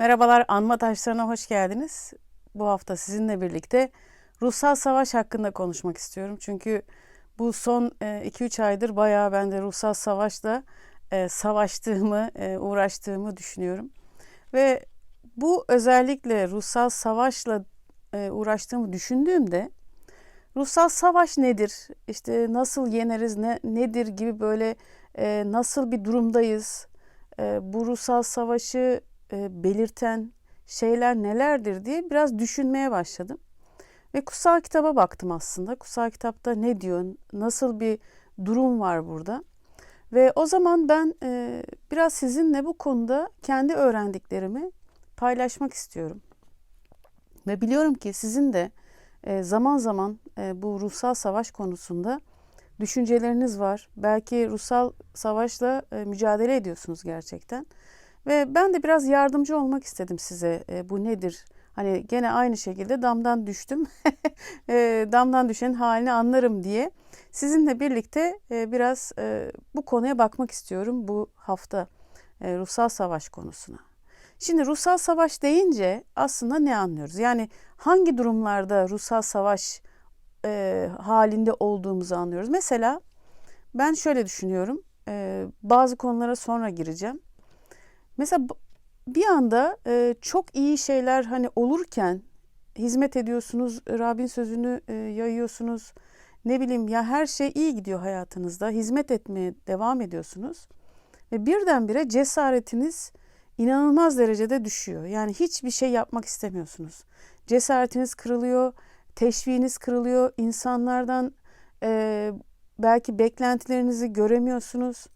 Merhabalar, Anma Taşlarına hoş geldiniz. Bu hafta sizinle birlikte ruhsal savaş hakkında konuşmak istiyorum. Çünkü bu son 2-3 aydır bayağı ben de ruhsal savaşla e, savaştığımı, e, uğraştığımı düşünüyorum. Ve bu özellikle ruhsal savaşla e, uğraştığımı düşündüğümde ruhsal savaş nedir? İşte nasıl yeneriz, ne, nedir gibi böyle nasıl bir durumdayız? Bu ruhsal savaşı e, belirten şeyler nelerdir diye biraz düşünmeye başladım. Ve kutsal kitaba baktım aslında. Kutsal kitapta ne diyor, nasıl bir durum var burada. Ve o zaman ben e, biraz sizinle bu konuda kendi öğrendiklerimi paylaşmak istiyorum. Ve biliyorum ki sizin de e, zaman zaman bu ruhsal savaş konusunda düşünceleriniz var. Belki ruhsal savaşla mücadele ediyorsunuz gerçekten. Ve ben de biraz yardımcı olmak istedim size. E, bu nedir? Hani gene aynı şekilde damdan düştüm. e, damdan düşen halini anlarım diye. Sizinle birlikte e, biraz e, bu konuya bakmak istiyorum bu hafta e, ruhsal savaş konusuna. Şimdi ruhsal savaş deyince aslında ne anlıyoruz? Yani hangi durumlarda ruhsal savaş e, halinde olduğumuzu anlıyoruz. Mesela ben şöyle düşünüyorum. E, bazı konulara sonra gireceğim. Mesela bir anda e, çok iyi şeyler hani olurken hizmet ediyorsunuz, Rabbin sözünü e, yayıyorsunuz. Ne bileyim ya her şey iyi gidiyor hayatınızda. Hizmet etmeye devam ediyorsunuz. Ve birdenbire cesaretiniz inanılmaz derecede düşüyor. Yani hiçbir şey yapmak istemiyorsunuz. Cesaretiniz kırılıyor, teşviğiniz kırılıyor. İnsanlardan e, belki beklentilerinizi göremiyorsunuz.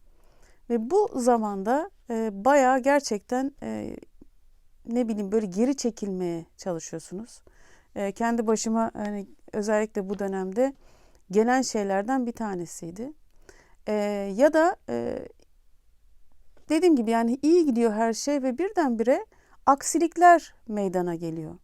Ve bu zamanda e, bayağı gerçekten e, ne bileyim böyle geri çekilmeye çalışıyorsunuz. E, kendi başıma hani özellikle bu dönemde gelen şeylerden bir tanesiydi. E, ya da e, dediğim gibi yani iyi gidiyor her şey ve birdenbire aksilikler meydana geliyor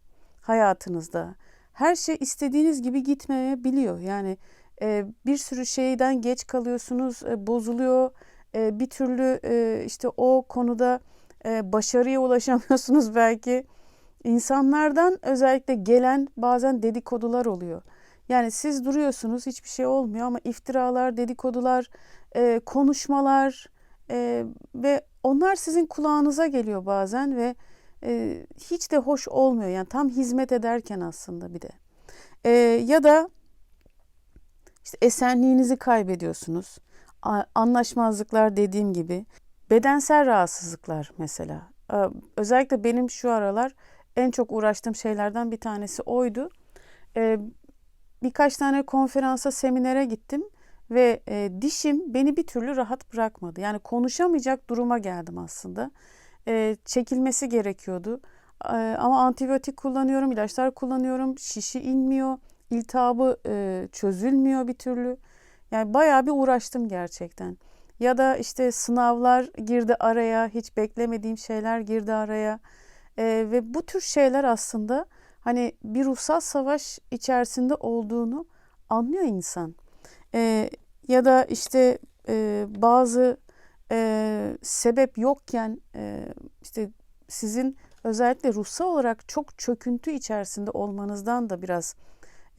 hayatınızda. Her şey istediğiniz gibi gitmeyebiliyor. Yani e, bir sürü şeyden geç kalıyorsunuz, e, bozuluyor e, bir türlü e, işte o konuda e, başarıya ulaşamıyorsunuz belki. İnsanlardan özellikle gelen bazen dedikodular oluyor. Yani siz duruyorsunuz hiçbir şey olmuyor ama iftiralar, dedikodular, e, konuşmalar e, ve onlar sizin kulağınıza geliyor bazen ve e, hiç de hoş olmuyor. Yani tam hizmet ederken aslında bir de. E, ya da işte esenliğinizi kaybediyorsunuz anlaşmazlıklar dediğim gibi bedensel rahatsızlıklar mesela. Özellikle benim şu aralar en çok uğraştığım şeylerden bir tanesi oydu. Birkaç tane konferansa, seminere gittim ve dişim beni bir türlü rahat bırakmadı. Yani konuşamayacak duruma geldim aslında. Çekilmesi gerekiyordu. Ama antibiyotik kullanıyorum, ilaçlar kullanıyorum, şişi inmiyor, iltihabı çözülmüyor bir türlü. Yani bayağı bir uğraştım gerçekten. Ya da işte sınavlar girdi araya, hiç beklemediğim şeyler girdi araya. Ee, ve bu tür şeyler aslında hani bir ruhsal savaş içerisinde olduğunu anlıyor insan. Ee, ya da işte e, bazı e, sebep yokken e, işte sizin özellikle ruhsal olarak çok çöküntü içerisinde olmanızdan da biraz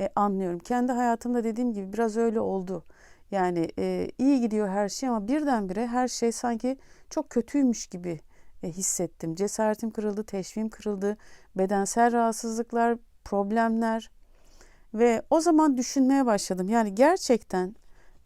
e, anlıyorum. Kendi hayatımda dediğim gibi biraz öyle oldu. Yani e, iyi gidiyor her şey ama birdenbire her şey sanki çok kötüymüş gibi e, hissettim. Cesaretim kırıldı, teşvim kırıldı, bedensel rahatsızlıklar, problemler ve o zaman düşünmeye başladım. Yani gerçekten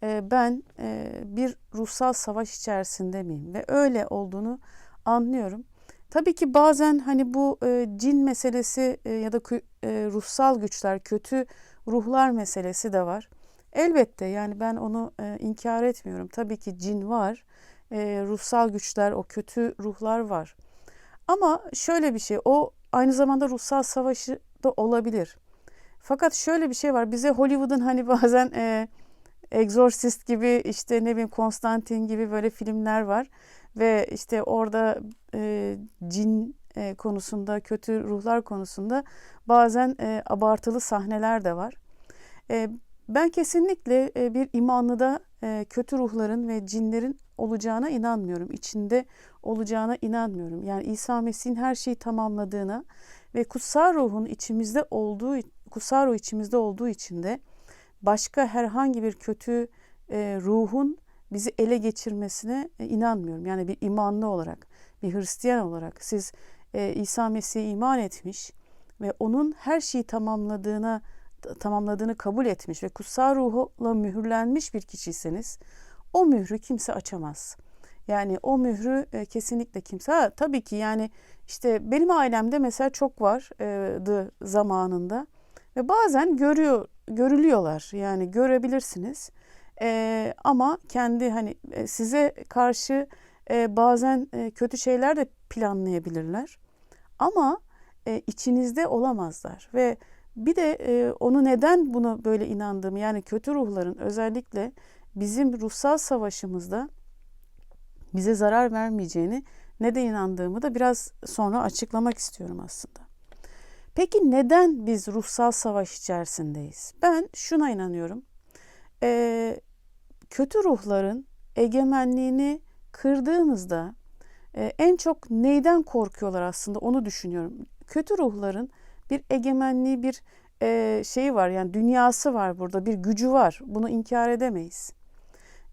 e, ben e, bir ruhsal savaş içerisinde miyim ve öyle olduğunu anlıyorum. Tabii ki bazen hani bu e, cin meselesi e, ya da e, ruhsal güçler, kötü ruhlar meselesi de var. Elbette yani ben onu e, inkar etmiyorum. Tabii ki cin var, e, ruhsal güçler, o kötü ruhlar var. Ama şöyle bir şey, o aynı zamanda ruhsal savaşı da olabilir. Fakat şöyle bir şey var, bize Hollywood'un hani bazen e, Exorcist gibi işte ne bileyim Konstantin gibi böyle filmler var. Ve işte orada e, cin e, konusunda, kötü ruhlar konusunda bazen e, abartılı sahneler de var. E, Ben kesinlikle e, bir imanlıda e, kötü ruhların ve cinlerin olacağına inanmıyorum. İçinde olacağına inanmıyorum. Yani İsa Mesih'in her şeyi tamamladığına ve kutsal ruhun içimizde olduğu kutsal ruh içimizde olduğu için de başka herhangi bir kötü e, ruhun bizi ele geçirmesine inanmıyorum. Yani bir imanlı olarak, bir Hristiyan olarak siz İsa Mesih'e iman etmiş ve onun her şeyi tamamladığına tamamladığını kabul etmiş ve kutsal ruhla mühürlenmiş bir kişiyseniz o mührü kimse açamaz. Yani o mührü e, kesinlikle kimse. Ha, tabii ki yani işte benim ailemde mesela çok vardı zamanında ve bazen görüyor görülüyorlar. Yani görebilirsiniz. E, ama kendi hani e, size karşı e, bazen e, kötü şeyler de planlayabilirler. Ama e, içinizde olamazlar ve bir de e, onu neden bunu böyle inandığımı yani kötü ruhların özellikle bizim ruhsal savaşımızda bize zarar vermeyeceğini neden inandığımı da biraz sonra açıklamak istiyorum aslında. Peki neden biz ruhsal savaş içerisindeyiz? Ben şuna inanıyorum. E, kötü ruhların egemenliğini kırdığımızda e, en çok neyden korkuyorlar aslında onu düşünüyorum. Kötü ruhların bir egemenliği, bir e, şeyi var yani dünyası var burada, bir gücü var. Bunu inkar edemeyiz.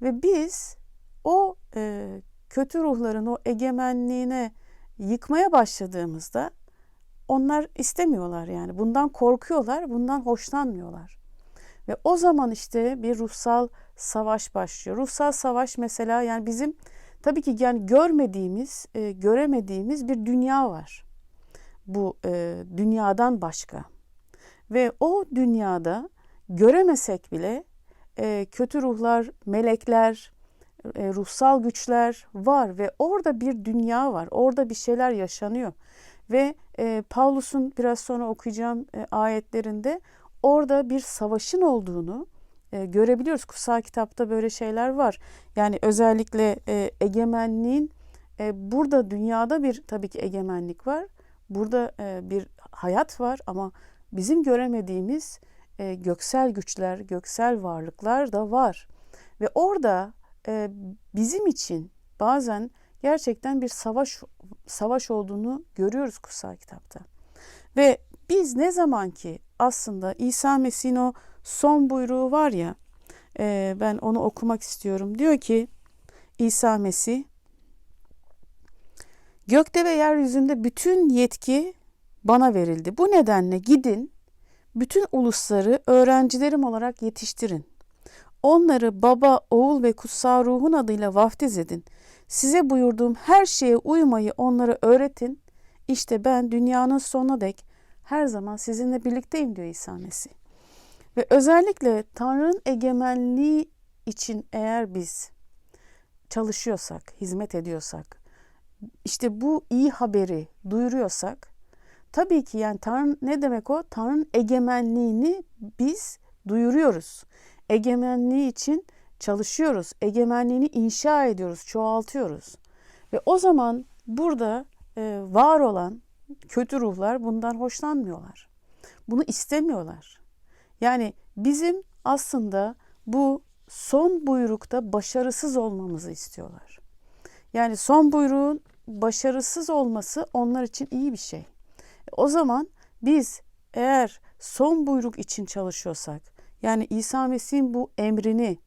Ve biz o e, kötü ruhların o egemenliğine yıkmaya başladığımızda onlar istemiyorlar yani. Bundan korkuyorlar, bundan hoşlanmıyorlar. Ve o zaman işte bir ruhsal savaş başlıyor. Ruhsal savaş mesela yani bizim tabii ki yani görmediğimiz, e, göremediğimiz bir dünya var. Bu e, dünyadan başka. Ve o dünyada göremesek bile e, kötü ruhlar, melekler, e, ruhsal güçler var ve orada bir dünya var. Orada bir şeyler yaşanıyor. Ve e, Paulus'un biraz sonra okuyacağım e, ayetlerinde orada bir savaşın olduğunu e, görebiliyoruz. Kutsal kitapta böyle şeyler var. Yani özellikle e, egemenliğin e, burada dünyada bir tabii ki egemenlik var. Burada e, bir hayat var ama bizim göremediğimiz e, göksel güçler, göksel varlıklar da var. Ve orada e, bizim için bazen gerçekten bir savaş savaş olduğunu görüyoruz kutsal kitapta. Ve biz ne zaman ki aslında İsa Mesih'in o son buyruğu var ya e, ben onu okumak istiyorum. Diyor ki İsa Mesih gökte ve yeryüzünde bütün yetki bana verildi. Bu nedenle gidin bütün ulusları öğrencilerim olarak yetiştirin. Onları baba, oğul ve kutsal ruhun adıyla vaftiz edin. Size buyurduğum her şeye uymayı onlara öğretin. İşte ben dünyanın sonuna dek her zaman sizinle birlikteyim diyor İsa Mesih. Ve özellikle Tanrı'nın egemenliği için eğer biz çalışıyorsak, hizmet ediyorsak, işte bu iyi haberi duyuruyorsak, tabii ki yani Tanrı ne demek o? Tanrı'nın egemenliğini biz duyuruyoruz. Egemenliği için çalışıyoruz. Egemenliğini inşa ediyoruz, çoğaltıyoruz. Ve o zaman burada e, var olan kötü ruhlar bundan hoşlanmıyorlar. Bunu istemiyorlar. Yani bizim aslında bu son buyrukta başarısız olmamızı istiyorlar. Yani son buyruğun başarısız olması onlar için iyi bir şey. O zaman biz eğer son buyruk için çalışıyorsak, yani İsa Mesih'in bu emrini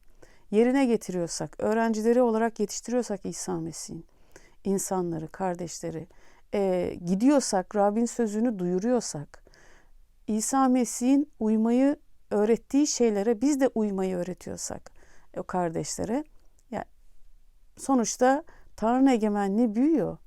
yerine getiriyorsak, öğrencileri olarak yetiştiriyorsak İsa Mesih'in insanları, kardeşleri, e, gidiyorsak, Rabbin sözünü duyuruyorsak, İsa Mesih'in uymayı öğrettiği şeylere biz de uymayı öğretiyorsak o kardeşlere, yani sonuçta Tanrı egemenliği büyüyor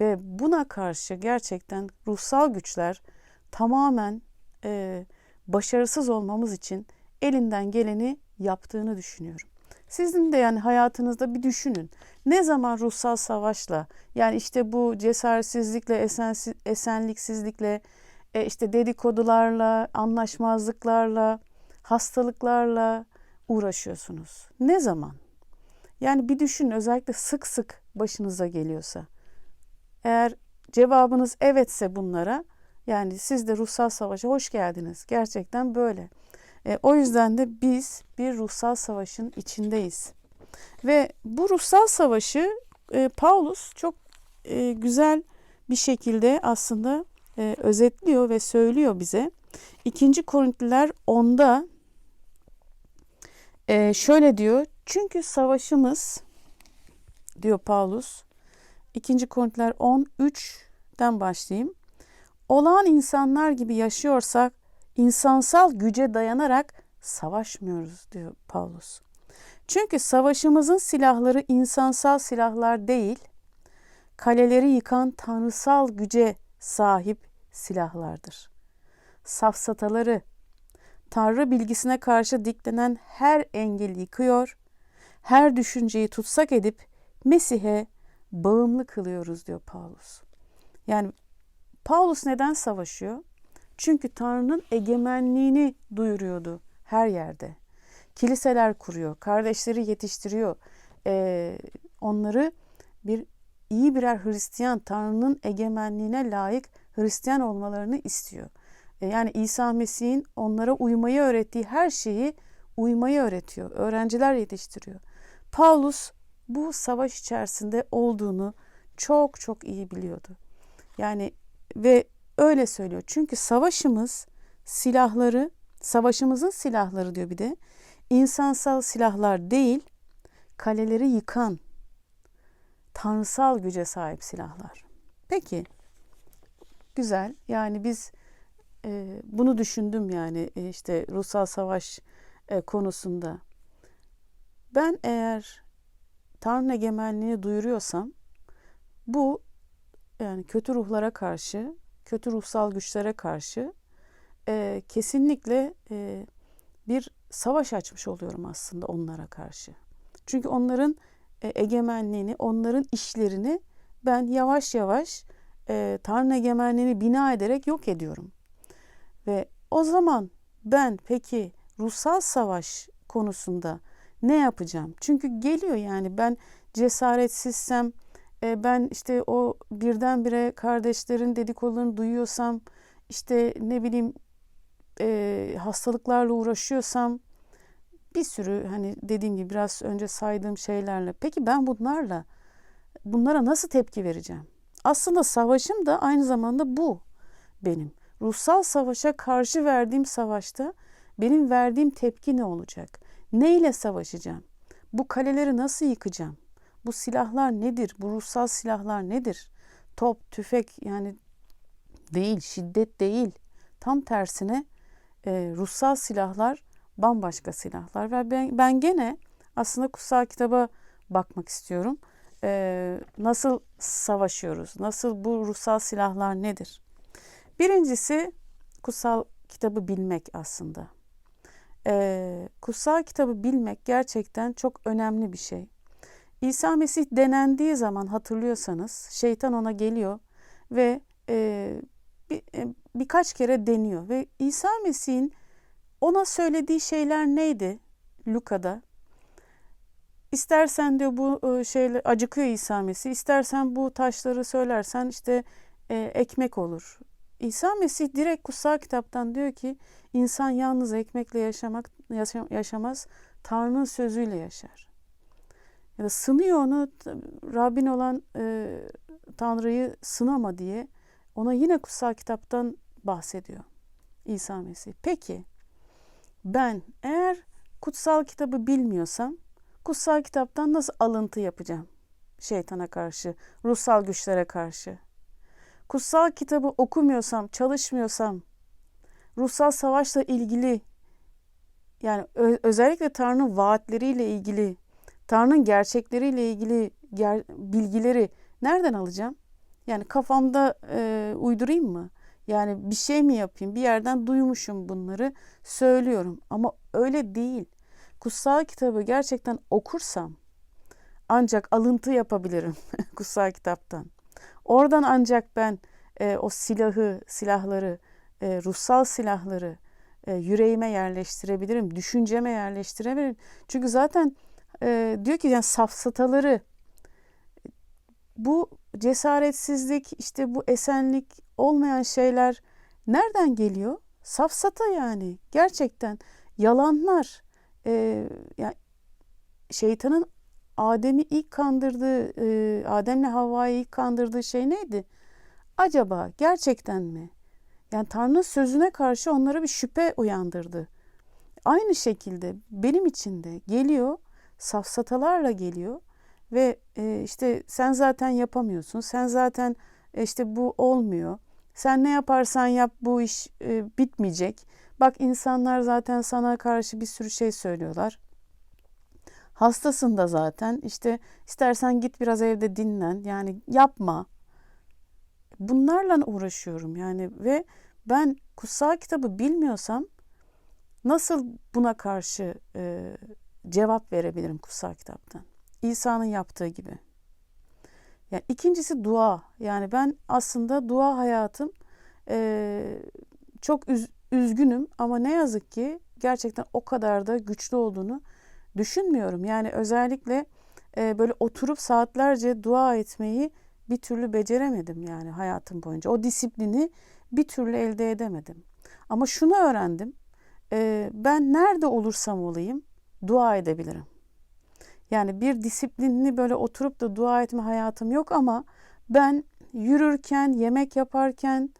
ve buna karşı gerçekten ruhsal güçler tamamen e, başarısız olmamız için elinden geleni yaptığını düşünüyorum. Sizin de yani hayatınızda bir düşünün. Ne zaman ruhsal savaşla yani işte bu cesaretsizlikle, esensiz, esenliksizlikle, e işte dedikodularla, anlaşmazlıklarla, hastalıklarla uğraşıyorsunuz. Ne zaman? Yani bir düşünün özellikle sık sık başınıza geliyorsa. Eğer cevabınız evetse bunlara yani siz de ruhsal savaşa hoş geldiniz. Gerçekten böyle. E, o yüzden de biz bir ruhsal savaşın içindeyiz. Ve bu ruhsal savaşı e, Paulus çok e, güzel bir şekilde aslında e, özetliyor ve söylüyor bize. 2. Korintliler 10'da e, şöyle diyor. Çünkü savaşımız diyor Paulus. 2. Korintliler 13'ten başlayayım. Olağan insanlar gibi yaşıyorsak insansal güce dayanarak savaşmıyoruz diyor Paulus. Çünkü savaşımızın silahları insansal silahlar değil, kaleleri yıkan tanrısal güce sahip silahlardır. Safsataları, Tanrı bilgisine karşı diklenen her engeli yıkıyor, her düşünceyi tutsak edip Mesih'e bağımlı kılıyoruz diyor Paulus. Yani Paulus neden savaşıyor? Çünkü Tanrı'nın egemenliğini duyuruyordu her yerde. Kiliseler kuruyor, kardeşleri yetiştiriyor. Ee, onları bir iyi birer Hristiyan, Tanrı'nın egemenliğine layık Hristiyan olmalarını istiyor. Ee, yani İsa Mesih'in onlara uymayı öğrettiği her şeyi uymayı öğretiyor. Öğrenciler yetiştiriyor. Paulus bu savaş içerisinde olduğunu çok çok iyi biliyordu. Yani ve öyle söylüyor. Çünkü savaşımız silahları, savaşımızın silahları diyor bir de insansal silahlar değil, kaleleri yıkan tanrısal güce sahip silahlar. Peki, güzel. Yani biz e, bunu düşündüm yani e, işte ruhsal savaş e, konusunda. Ben eğer Tanrı egemenliğini duyuruyorsam bu yani kötü ruhlara karşı, kötü ruhsal güçlere karşı e, kesinlikle e, bir savaş açmış oluyorum aslında onlara karşı. Çünkü onların e, egemenliğini, onların işlerini ben yavaş yavaş e, Tanrı egemenliğini bina ederek yok ediyorum. Ve o zaman ben peki ruhsal savaş konusunda ne yapacağım? Çünkü geliyor yani ben cesaretsizsem, e, ben işte o birdenbire kardeşlerin dedikodularını duyuyorsam, işte ne bileyim e, hastalıklarla uğraşıyorsam, bir sürü hani dediğim gibi biraz önce saydığım şeylerle. Peki ben bunlarla bunlara nasıl tepki vereceğim? Aslında savaşım da aynı zamanda bu benim. Ruhsal savaşa karşı verdiğim savaşta benim verdiğim tepki ne olacak? Ne ile savaşacağım? Bu kaleleri nasıl yıkacağım? Bu silahlar nedir? Bu ruhsal silahlar nedir? Top, tüfek yani değil, şiddet değil. Tam tersine e, ruhsal silahlar bambaşka silahlar ve ben, ben gene aslında kutsal kitaba bakmak istiyorum. E, nasıl savaşıyoruz? Nasıl bu ruhsal silahlar nedir? Birincisi kutsal kitabı bilmek aslında. E, kutsal kitabı bilmek gerçekten çok önemli bir şey. İsa Mesih denendiği zaman hatırlıyorsanız şeytan ona geliyor ve e, bir, e, birkaç kere deniyor ve İsa Mesih'in ona söylediği şeyler neydi Luka'da? İstersen diyor bu e, şeyle acıkıyor İsa Mesih. İstersen bu taşları söylersen işte e, ekmek olur. İsa Mesih direkt kutsal kitaptan diyor ki insan yalnız ekmekle yaşamak yaşamaz, Tanrı'nın sözüyle yaşar. Ya da sınıyor onu Rabbin olan e, Tanrı'yı sınama diye ona yine kutsal kitaptan bahsediyor İsa Mesih. Peki ben eğer kutsal kitabı bilmiyorsam kutsal kitaptan nasıl alıntı yapacağım? Şeytana karşı, ruhsal güçlere karşı. Kutsal kitabı okumuyorsam, çalışmıyorsam, ruhsal savaşla ilgili yani özellikle Tanrı'nın vaatleriyle ilgili, Tanrı'nın gerçekleriyle ilgili ger- bilgileri nereden alacağım? Yani kafamda e, uydurayım mı? Yani bir şey mi yapayım? Bir yerden duymuşum bunları, söylüyorum ama öyle değil. Kutsal kitabı gerçekten okursam ancak alıntı yapabilirim kutsal kitaptan. Oradan ancak ben e, o silahı, silahları, e, ruhsal silahları e, yüreğime yerleştirebilirim, düşünceme yerleştirebilirim. Çünkü zaten e, diyor ki yani safsataları bu cesaretsizlik, işte bu esenlik olmayan şeyler nereden geliyor? Safsata yani. Gerçekten yalanlar, e, yani şeytanın Adem'i ilk kandırdığı, e, Adem'le Havva'yı ilk kandırdığı şey neydi? Acaba gerçekten mi? Yani Tanrı'nın sözüne karşı onlara bir şüphe uyandırdı. Aynı şekilde benim için de geliyor, safsatalarla geliyor ve e, işte sen zaten yapamıyorsun, sen zaten e, işte bu olmuyor, sen ne yaparsan yap bu iş bitmeyecek. Bak insanlar zaten sana karşı bir sürü şey söylüyorlar. Hastasın da zaten işte istersen git biraz evde dinlen yani yapma. Bunlarla uğraşıyorum yani ve ben kutsal kitabı bilmiyorsam nasıl buna karşı e, cevap verebilirim kutsal kitaptan? İsa'nın yaptığı gibi. Yani ikincisi dua. Yani ben aslında dua hayatım e, çok üz, üzgünüm ama ne yazık ki gerçekten o kadar da güçlü olduğunu düşünmüyorum. Yani özellikle e, böyle oturup saatlerce dua etmeyi bir türlü beceremedim yani hayatım boyunca. O disiplini bir türlü elde edemedim. Ama şunu öğrendim. E, ben nerede olursam olayım dua edebilirim. Yani bir disiplinli böyle oturup da dua etme hayatım yok ama ben yürürken, yemek yaparken,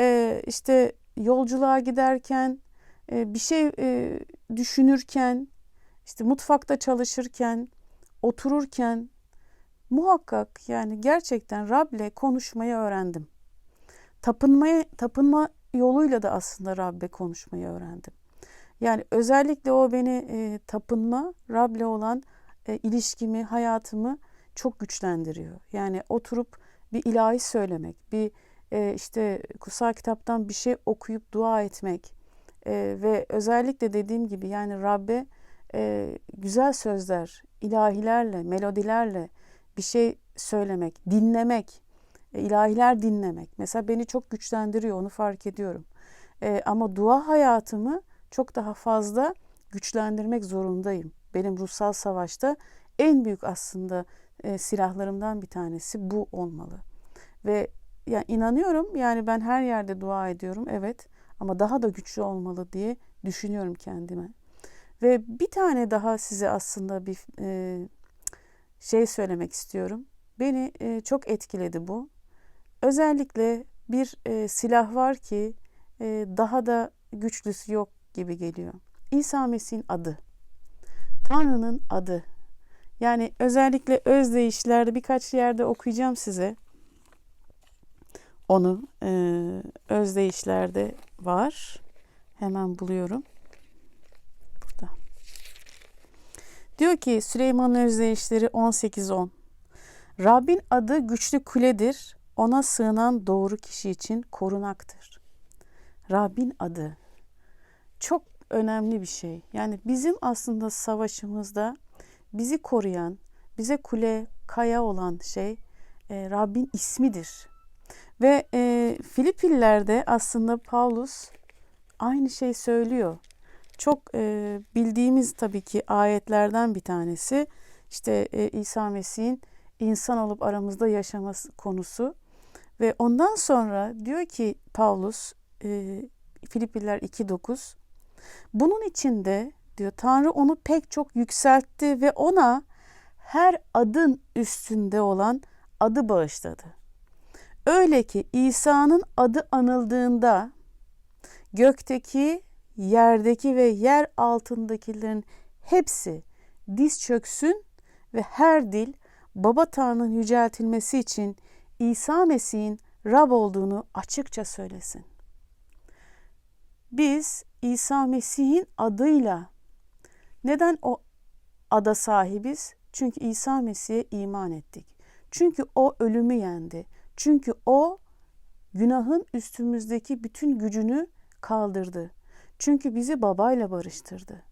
e, işte yolculuğa giderken, e, bir şey e, düşünürken, işte mutfakta çalışırken, otururken muhakkak yani gerçekten Rab'le konuşmayı öğrendim. Tapınmaya, tapınma yoluyla da aslında Rab'le konuşmayı öğrendim. Yani özellikle o beni e, tapınma, Rab'le olan e, ilişkimi, hayatımı çok güçlendiriyor. Yani oturup bir ilahi söylemek, bir e, işte kutsal kitaptan bir şey okuyup dua etmek e, ve özellikle dediğim gibi yani Rabbe e, güzel sözler, ilahilerle, melodilerle bir şey söylemek, dinlemek, e, ilahiler dinlemek. Mesela beni çok güçlendiriyor, onu fark ediyorum. E, ama dua hayatımı çok daha fazla güçlendirmek zorundayım. Benim ruhsal savaşta en büyük aslında e, silahlarımdan bir tanesi bu olmalı. Ve yani inanıyorum yani ben her yerde dua ediyorum evet ama daha da güçlü olmalı diye düşünüyorum kendime. Ve bir tane daha size aslında bir e, şey söylemek istiyorum. Beni e, çok etkiledi bu. Özellikle bir e, silah var ki e, daha da güçlüsü yok gibi geliyor. İsa Mesih'in adı. Tanrı'nın adı. Yani özellikle özdeyişlerde birkaç yerde okuyacağım size. Onu e, özdeyişlerde var. Hemen buluyorum. Burada. Diyor ki Süleyman Özdeyişleri 18.10 Rabbin adı güçlü kuledir. Ona sığınan doğru kişi için korunaktır. Rabbin adı. Çok önemli bir şey. Yani bizim aslında savaşımızda bizi koruyan, bize kule, kaya olan şey e, Rabbin ismidir. Ve e, Filipillerde aslında Paulus aynı şey söylüyor. Çok e, bildiğimiz tabii ki ayetlerden bir tanesi. İşte e, İsa Mesih'in insan olup aramızda yaşaması konusu. Ve ondan sonra diyor ki Paulus e, Filipiller 2.9 bunun içinde diyor Tanrı onu pek çok yükseltti ve ona her adın üstünde olan adı bağışladı. Öyle ki İsa'nın adı anıldığında gökteki, yerdeki ve yer altındakilerin hepsi diz çöksün ve her dil Baba Tanrı'nın yüceltilmesi için İsa Mesih'in Rab olduğunu açıkça söylesin. Biz İsa Mesih'in adıyla neden o ada sahibiz? Çünkü İsa Mesih'e iman ettik. Çünkü o ölümü yendi. Çünkü o günahın üstümüzdeki bütün gücünü kaldırdı. Çünkü bizi babayla barıştırdı.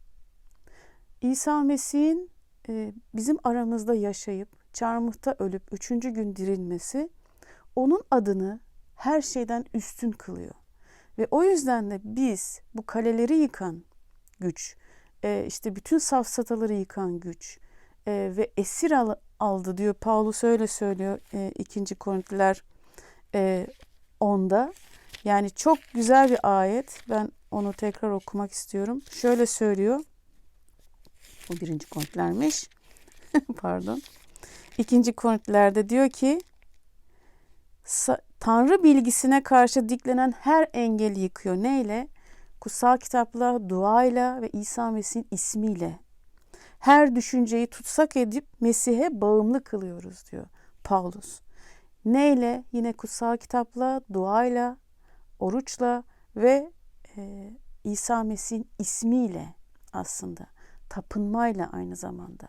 İsa Mesih'in e, bizim aramızda yaşayıp çarmıhta ölüp üçüncü gün dirilmesi onun adını her şeyden üstün kılıyor. Ve o yüzden de biz bu kaleleri yıkan güç, e, işte bütün safsataları yıkan güç e, ve esir al, aldı diyor. Paulus öyle söylüyor e, 2. Korintiler e, 10'da. Yani çok güzel bir ayet. Ben onu tekrar okumak istiyorum. Şöyle söylüyor. Bu birinci kontlermiş. Pardon. İkinci korintlerde diyor ki Tanrı bilgisine karşı diklenen her engeli yıkıyor. Neyle? Kutsal kitapla, duayla ve İsa Mesih'in ismiyle. Her düşünceyi tutsak edip Mesih'e bağımlı kılıyoruz diyor Paulus. Neyle? Yine kutsal kitapla, duayla, oruçla ve e, İsa Mesih'in ismiyle aslında. Tapınmayla aynı zamanda.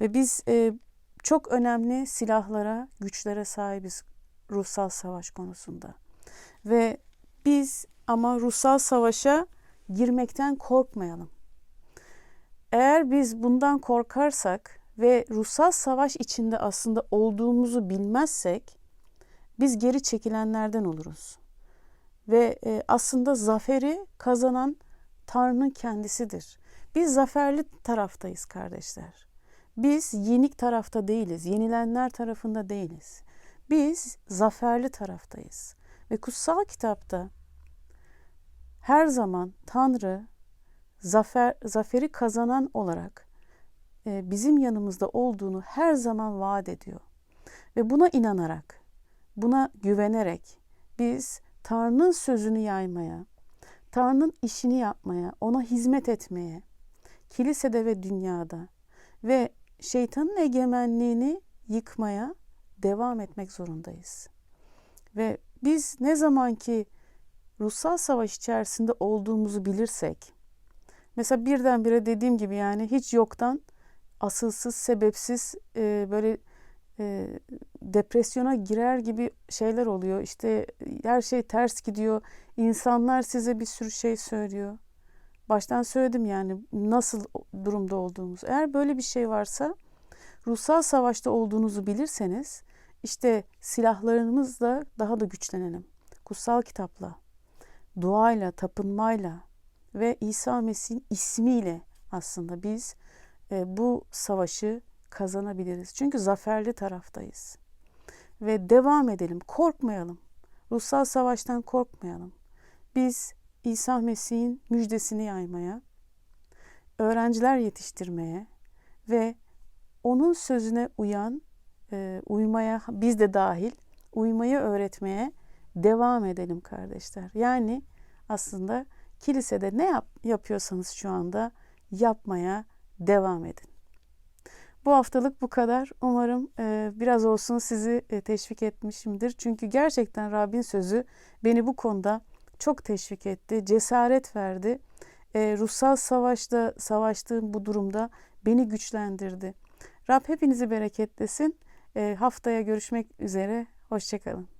Ve biz e, çok önemli silahlara, güçlere sahibiz ruhsal savaş konusunda. Ve biz ama ruhsal savaşa girmekten korkmayalım. Eğer biz bundan korkarsak ve ruhsal savaş içinde aslında olduğumuzu bilmezsek biz geri çekilenlerden oluruz. Ve e, aslında zaferi kazanan Tanrı'nın kendisidir. Biz zaferli taraftayız kardeşler. Biz yenik tarafta değiliz, yenilenler tarafında değiliz. Biz zaferli taraftayız. Ve kutsal kitapta her zaman Tanrı zafer zaferi kazanan olarak e, bizim yanımızda olduğunu her zaman vaat ediyor. Ve buna inanarak, buna güvenerek biz Tanrı'nın sözünü yaymaya, Tanrı'nın işini yapmaya, ona hizmet etmeye, kilisede ve dünyada ve şeytanın egemenliğini yıkmaya devam etmek zorundayız. Ve biz ne zaman ki ruhsal savaş içerisinde olduğumuzu bilirsek, mesela birdenbire dediğim gibi yani hiç yoktan asılsız, sebepsiz böyle e, depresyona girer gibi şeyler oluyor. İşte her şey ters gidiyor. İnsanlar size bir sürü şey söylüyor. Baştan söyledim yani nasıl durumda olduğumuzu. Eğer böyle bir şey varsa ruhsal savaşta olduğunuzu bilirseniz işte silahlarımızla daha da güçlenelim. Kutsal kitapla, duayla, tapınmayla ve İsa Mesih'in ismiyle aslında biz e, bu savaşı kazanabiliriz. Çünkü zaferli taraftayız. Ve devam edelim, korkmayalım. Ruhsal savaştan korkmayalım. Biz İsa Mesih'in müjdesini yaymaya, öğrenciler yetiştirmeye ve onun sözüne uyan, e, uymaya, biz de dahil uymayı öğretmeye devam edelim kardeşler. Yani aslında kilisede ne yap, yapıyorsanız şu anda yapmaya devam edin. Bu haftalık bu kadar. Umarım e, biraz olsun sizi e, teşvik etmişimdir. Çünkü gerçekten Rabbin sözü beni bu konuda çok teşvik etti, cesaret verdi. E, ruhsal savaşta savaştığım bu durumda beni güçlendirdi. Rab hepinizi bereketlesin. E, haftaya görüşmek üzere. Hoşçakalın.